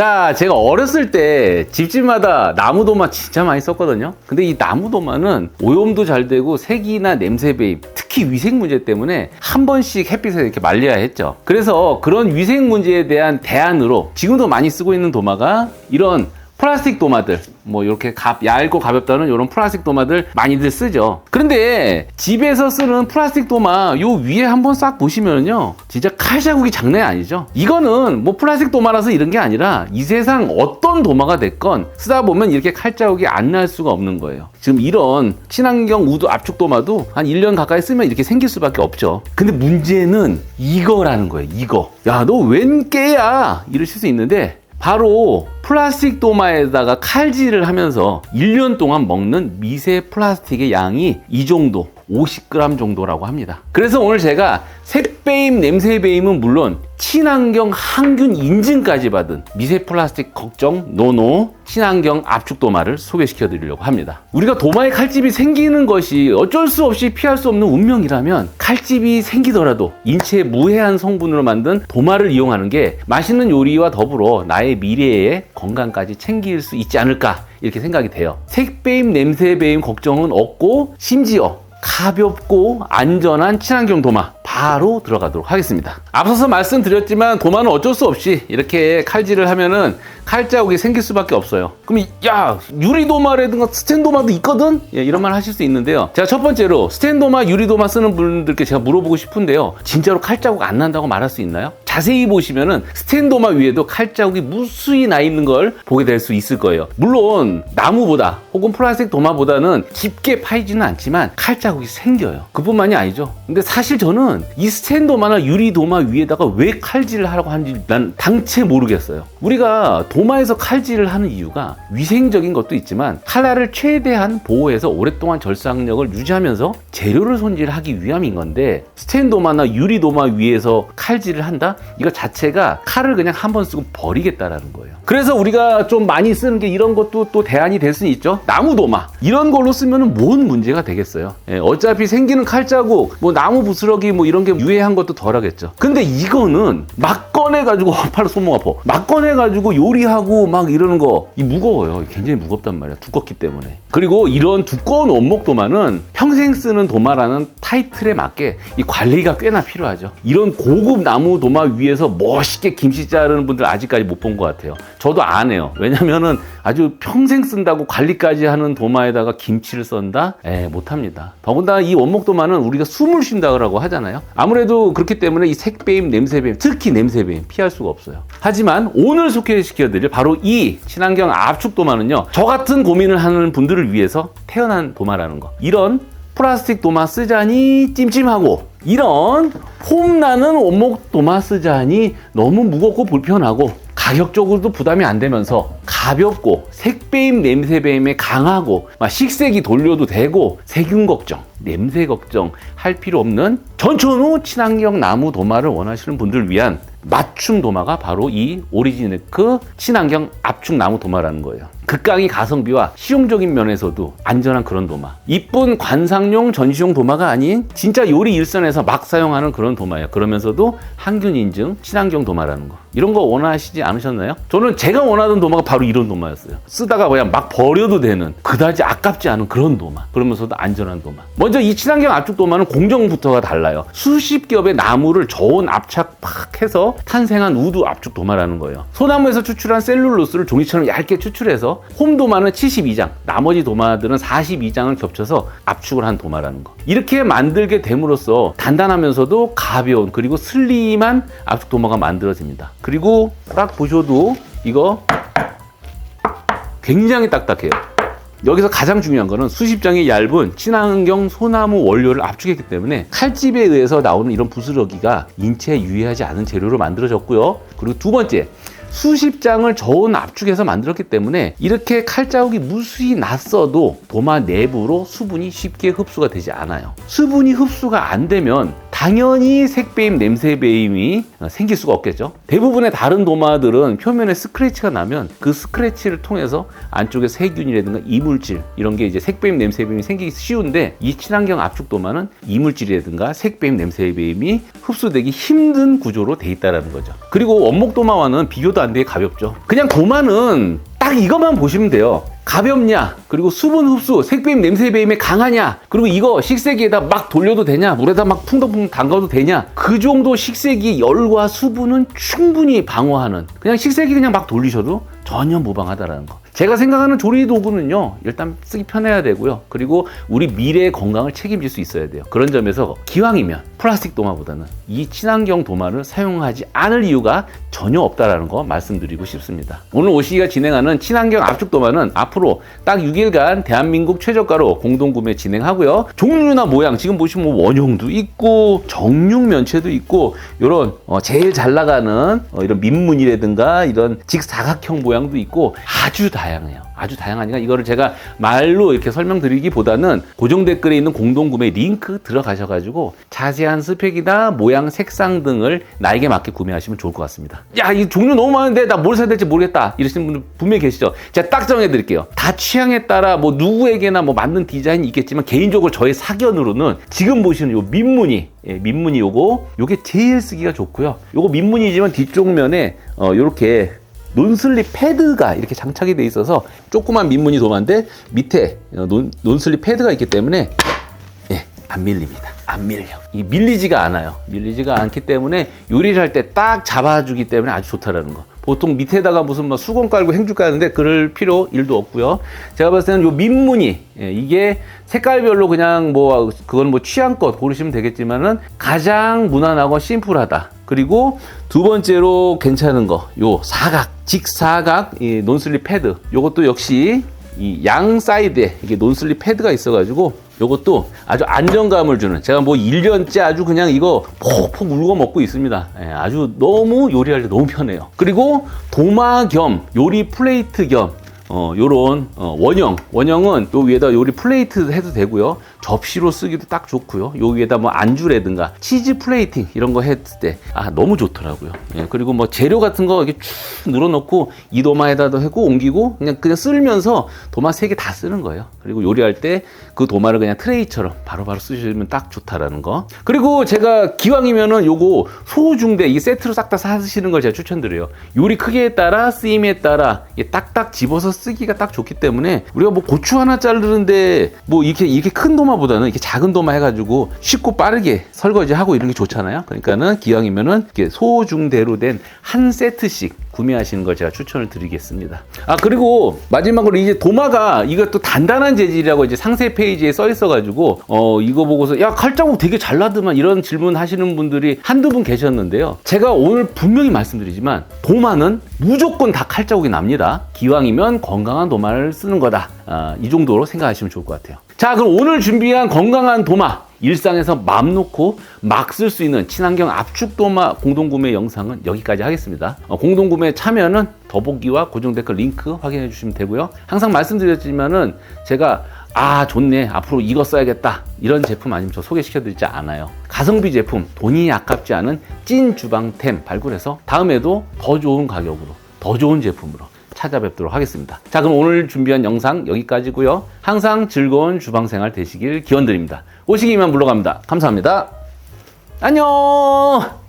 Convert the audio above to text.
자, 제가 어렸을 때 집집마다 나무 도마 진짜 많이 썼거든요. 근데 이 나무 도마는 오염도 잘 되고 색이나 냄새 배임, 특히 위생 문제 때문에 한 번씩 햇빛에 이렇게 말려야 했죠. 그래서 그런 위생 문제에 대한 대안으로 지금도 많이 쓰고 있는 도마가 이런 플라스틱 도마들 뭐 이렇게 가, 얇고 가볍다는 이런 플라스틱 도마들 많이들 쓰죠. 그런데 집에서 쓰는 플라스틱 도마 요 위에 한번 싹 보시면요 진짜 칼 자국이 장난이 아니죠. 이거는 뭐 플라스틱 도마라서 이런 게 아니라 이 세상 어떤 도마가 됐건 쓰다 보면 이렇게 칼 자국이 안 날 수가 없는 거예요. 지금 이런 친환경 우드 압축 도마도 한 1년 가까이 쓰면 이렇게 생길 수밖에 없죠. 근데 문제는 이거라는 거예요 이거. 야 너 웬 깨야? 이러실 수 있는데 바로 플라스틱 도마에다가 칼질을 하면서 1년 동안 먹는 미세 플라스틱의 양이 이 정도 50g 정도라고 합니다. 그래서 오늘 제가 색배임, 냄새배임은 물론 친환경 항균 인증까지 받은 미세 플라스틱 걱정 노노 친환경 압축 도마를 소개시켜 드리려고 합니다. 우리가 도마에 칼집이 생기는 것이 어쩔 수 없이 피할 수 없는 운명이라면 칼집이 생기더라도 인체에 무해한 성분으로 만든 도마를 이용하는 게 맛있는 요리와 더불어 나의 미래의 건강까지 챙길 수 있지 않을까 이렇게 생각이 돼요. 색배임, 냄새배임 걱정은 없고 심지어 가볍고 안전한 친환경 도마 바로 들어가도록 하겠습니다. 앞서서 말씀드렸지만 도마는 어쩔 수 없이 이렇게 칼질을 하면은 칼자국이 생길 수밖에 없어요. 그럼 이- 야 유리 도마라든가 스텐 도마도 있거든? 예, 이런 말 하실 수 있는데요. 제가 첫 번째로 스텐 도마, 유리 도마 쓰는 분들께 제가 물어보고 싶은데요. 진짜로 칼자국 안 난다고 말할 수 있나요? 자세히 보시면은 스텐 도마 위에도 칼자국이 무수히 나 있는 걸 보게 될 수 있을 거예요. 물론 나무보다 혹은 플라스틱 도마보다는 깊게 파이지는 않지만 칼자국이 생겨요. 그뿐만이 아니죠. 근데 사실 저는 이 스텐 도마나 유리 도마 위에다가 왜 칼질을 하라고 하는지 난 당체 모르겠어요. 우리가 도마에서 칼질을 하는 이유가 위생적인 것도 있지만 칼날을 최대한 보호해서 오랫동안 절삭력을 유지하면서 재료를 손질하기 위함인 건데 스텐 도마나 유리 도마 위에서 칼질을 한다? 이거 자체가 칼을 그냥 한 번 쓰고 버리겠다라는 거예요. 그래서 우리가 좀 많이 쓰는 게 이런 것도 또 대안이 될 수는 나무 도마 이런 걸로 쓰면은 뭔 문제가 되겠어요. 예, 어차피 생기는 칼자국, 뭐 나무 부스러기 뭐 이런 게 유해한 것도 덜하겠죠. 근데 이거는 막 꺼내가지고 팔로 손목 아파. 막 꺼내가지고 요리하고 막 이러는 거 이 무거워요. 굉장히 무겁단 말이야. 두껍기 때문에. 그리고 이런 두꺼운 원목 도마는 평생 쓰는 도마라는 타이틀에 맞게 이 관리가 꽤나 필요하죠. 이런 고급 나무 도마 위에서 멋있게 김치 자르는 분들 아직까지 못 본 것 같아요. 저도 안 해요. 왜냐면은 아주 평생 쓴다고 관리까지 하는 도마에다가 김치를 썬다? 에, 못합니다. 더군다나 이 원목 도마는 우리가 숨을 쉰다고 하잖아요. 아무래도 그렇기 때문에 이 색배임, 냄새배임, 특히 냄새배임 피할 수가 없어요. 하지만 오늘 소개시켜드릴 바로 이 친환경 압축 도마는요. 저 같은 고민을 하는 분들을 위해서 태어난 도마라는 거. 이런 플라스틱 도마 쓰자니 찜찜하고 이런 폼 나는 원목 도마 쓰자니 너무 무겁고 불편하고 가격적으로도 부담이 안 되면서 가볍고 색배임 냄새배임에 강하고 막 식색이 돌려도 되고 세균 걱정 냄새 걱정 할 필요 없는 전천후 친환경 나무 도마를 원하시는 분들을 위한 맞춤 도마가 바로 이 오리지네크 친환경 압축 나무 도마라는 거예요. 극강의 가성비와 실용적인 면에서도 안전한 그런 도마. 이쁜 관상용 전시용 도마가 아닌 진짜 요리 일선에서 막 사용하는 그런 도마예요. 그러면서도 항균 인증 친환경 도마라는 거. 이런 거 원하시지 않으셨나요? 저는 제가 원하던 도마가 바로 이런 도마였어요. 쓰다가 그냥 막 버려도 되는 그다지 아깝지 않은 그런 도마. 그러면서도 안전한 도마. 먼저 이 친환경 압축 도마는 공정부터가 달라요. 수십 겹의 나무를 저온 압착 팍 해서 탄생한 우드 압축 도마라는 거예요. 소나무에서 추출한 셀룰로스를 종이처럼 얇게 추출해 서 홈 도마는 72장, 나머지 도마들은 42장을 겹쳐서 압축을 한 도마라는 거. 이렇게 만들게 됨으로써 단단하면서도 가벼운 그리고 슬림한 압축 도마가 만들어집니다. 그리고 딱 보셔도 이거 굉장히 딱딱해요. 여기서 가장 중요한 거는 수십 장의 얇은 친환경 소나무 원료를 압축했기 때문에 칼집에 의해서 나오는 이런 부스러기가 인체에 유해하지 않은 재료로 만들어졌고요. 그리고 두 번째, 수십 장을 저온 압축해서 만들었기 때문에 이렇게 칼자국이 무수히 났어도 도마 내부로 수분이 쉽게 흡수가 되지 않아요. 수분이 흡수가 안 되면 당연히 색배임, 냄새배임이 생길 수가 없겠죠. 대부분의 다른 도마들은 표면에 스크래치가 나면 그 스크래치를 통해서 안쪽에 세균이라든가 이물질 이런 게 이제 색배임, 냄새배임이 생기기 쉬운데 이 친환경 압축 도마는 이물질이라든가 색배임, 냄새배임이 흡수되기 힘든 구조로 돼 있다라는 거죠. 그리고 원목 도마와는 비교도 말도 안 되게 가볍죠. 그냥 도마는 딱 이것만 보시면 돼요. 가볍냐, 그리고 수분 흡수, 색배임, 냄새 배임에 강하냐, 그리고 이거 식세기에다 막 돌려도 되냐, 물에다 막 풍덩풍 담가도 되냐, 그 정도 식세기 열과 수분은 충분히 방어하는, 그냥 식세기 그냥 막 돌리셔도 전혀 무방하다라는 거. 제가 생각하는 조리 도구는요, 일단 쓰기 편해야 되고요. 그리고 우리 미래의 건강을 책임질 수 있어야 돼요. 그런 점에서 기왕이면 플라스틱 도마보다는 이 친환경 도마를 사용하지 않을 이유가 전혀 없다라는 거 말씀드리고 싶습니다. 오늘 오시기가 진행하는 친환경 압축 도마는 앞으로 딱 6일간 대한민국 최저가로 공동구매 진행하고요. 종류나 모양 지금 보시면 뭐 원형도 있고 정육 면체도 있고 이런 어, 제일 잘 나가는 어, 이런 민문이라든가 이런 직사각형 모양도 있고 아주 다양 해요. 아주 다양하니까 이거를 제가 말로 이렇게 설명드리기보다는 고정 댓글에 있는 공동구매 링크 들어가셔가지고 자세한 스펙이나 모양, 색상 등을 나에게 맞게 구매하시면 좋을 것 같습니다. 야, 이 종류 너무 많은데 나 뭘 사야 될지 모르겠다. 이러시는 분들 분명히 계시죠? 제가 딱 정해드릴게요. 다 취향에 따라 뭐 누구에게나 뭐 맞는 디자인이 있겠지만 개인적으로 저의 사견으로는 지금 보시는 요 민무늬, 예, 민무늬 요거 요게 제일 쓰기가 좋고요. 요거 민무늬지만 뒤쪽 면에 어, 요렇게 논슬립 패드가 이렇게 장착이 돼 있어서 조그만 민무늬 도마인데 밑에 어, 논, 논슬립 패드가 있기 때문에 예, 안 밀립니다. 안 밀려. 이 밀리지가 않아요. 밀리지가 않기 때문에 요리를 할 때 딱 잡아주기 때문에 아주 좋다라는 거. 보통 밑에다가 무슨 뭐 수건 깔고 행주 깔는데 그럴 필요 일도 없고요. 제가 봤을 때는 요 민무늬 예, 이게 색깔별로 그냥 뭐 그건 뭐 취향껏 고르시면 되겠지만은 가장 무난하고 심플하다. 그리고 두 번째로 괜찮은 거 요 사각 직사각 이 논슬립 패드 요것도 역시 이 양 사이드에 이게 논슬립 패드가 있어가지고 요것도 아주 안정감을 주는 제가 뭐 1년째 아주 그냥 이거 폭폭 울고 먹고 있습니다. 예, 아주 너무 요리할 때 너무 편해요. 그리고 도마 겸 요리 플레이트 겸 어, 요런 어, 원형 원형은 요 위에다 요리 플레이트 해도 되고요 접시로 쓰기도 딱 좋고요. 요 위에다 뭐 안주라든가 치즈 플레이팅 이런 거 했을 때 아 너무 좋더라고요. 예, 그리고 뭐 재료 같은 거 이렇게 쭉 늘어놓고 이 도마에다도 하고 옮기고 그냥 그냥 쓸면서 도마 세 개 다 쓰는 거예요. 그리고 요리할 때 그 도마를 그냥 트레이처럼 바로바로 쓰시면 딱 좋다라는 거. 그리고 제가 기왕이면은 요거 소중대 이 세트로 싹 다 사시는 걸 제가 추천드려요. 요리 크기에 따라 쓰임에 따라 딱딱 집어서 쓰기가 딱 좋기 때문에 우리가 뭐 고추 하나 자르는데 뭐 이렇게 이렇게 큰 도마 보다는 이렇게 작은 도마 해가지고 쉽고 빠르게 설거지하고 이런 게 좋잖아요. 그러니까는 기왕이면은 이렇게 소중대로 된 한 세트씩 구매하시는 걸 제가 추천을 드리겠습니다. 아 그리고 마지막으로 이제 도마가 이것도 단단한 재질이라고 이제 상세 페이지에 써 있어가지고 어 이거 보고서 야 칼자국 되게 잘 나더만 이런 질문 하시는 분들이 한두 분 계셨는데요. 제가 오늘 분명히 말씀드리지만 도마는 무조건 다 칼자국이 납니다. 기왕이면 건강한 도마를 쓰는 거다. 아, 이 정도로 생각하시면 좋을 것 같아요. 자 그럼 오늘 준비한 건강한 도마 일상에서 맘 놓고 막 쓸 수 있는 친환경 압축 도마 공동구매 영상은 여기까지 하겠습니다. 어, 공동구매 참여는 더보기와 고정 댓글 링크 확인해 주시면 되고요. 항상 말씀드렸지만은 제가 아 좋네 앞으로 이거 써야겠다 이런 제품 아니면 저 소개시켜 드리지 않아요. 가성비 제품 돈이 아깝지 않은 찐 주방템 발굴해서 다음에도 더 좋은 가격으로 더 좋은 제품으로 찾아뵙도록 하겠습니다. 자, 그럼 오늘 준비한 영상 여기까지고요. 항상 즐거운 주방 생활 되시길 기원드립니다. 오시기만 물러갑니다. 감사합니다. 안녕!